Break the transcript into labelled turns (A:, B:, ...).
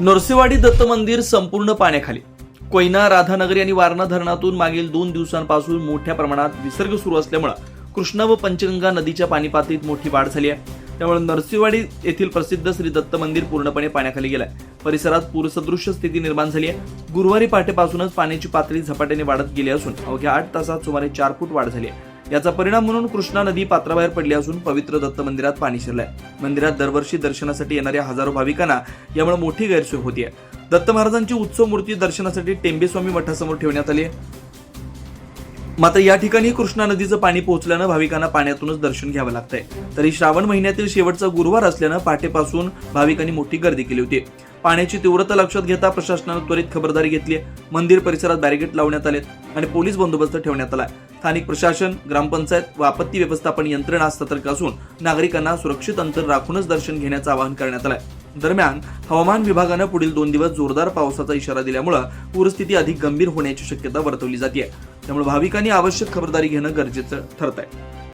A: नरसेवाडी दत्त मंदिर संपूर्ण पाण्याखाली. कोयना राधानगरी आणि वारणा धरणातून मागील दोन दिवसांपासून मोठ्या प्रमाणात विसर्ग सुरू असल्यामुळे कृष्णा व पंचगंगा नदीच्या पाणीपातळीत मोठी वाढ झाली आहे. त्यामुळे नरसिंहवाडी येथील प्रसिद्ध श्री दत्त मंदिर पूर्णपणे पाण्याखाली गेलाय. परिसरात पूरसदृश्य स्थिती निर्माण झाली आहे. गुरुवारी पहाटेपासूनच पाण्याची पातळी झपाट्याने वाढत गेली असून अवघ्या आठ तासात सुमारे चार फूट वाढ झाली आहे. याचा परिणाम म्हणून कृष्णा नदी पात्राबाहेर पडली असून पवित्र दत्त मंदिरात पाणी शिरलंय. मंदिरात दरवर्षी दर्शनासाठी येणाऱ्या हजारो भाविकांना यामुळे मोठी गैरसोय होतीये. दत्त महाराजांची उत्सव मूर्ती दर्शनासाठी टेंबेस्वामी मठासमोर ठेवण्यात आली मात्र या ठिकाणी कृष्णा नदीचं पाणी पोहोचल्यानं भाविकांना पाण्यातूनच दर्शन घ्यावं लागतंय. तरी श्रावण महिन्यातील शेवटचा गुरुवार असल्यानं पहाटेपासून भाविकांनी मोठी गर्दी केली होती. पाण्याची तीव्रता लक्षात घेता प्रशासनानं त्वरित खबरदारी घेतली आहे मंदिर परिसरात बॅरिकेड लावण्यात आलेत आणि पोलीस बंदोबस्त ठेवण्यात आलाय. स्थानिक प्रशासन ग्रामपंचायत व आपत्ती व्यवस्थापन यंत्रणा सतर्क असून नागरिकांना सुरक्षित अंतर राखूनच दर्शन घेण्याचं आवाहन करण्यात आलं दरम्यान हवामान विभागानं पुढील दोन दिवस जोरदार पावसाचा इशारा दिल्यामुळे पूरस्थिती अधिक गंभीर होण्याची शक्यता वर्तवली जाते त्यामुळे भाविकांनी आवश्यक खबरदारी घेणं गरजेचं ठरत आहे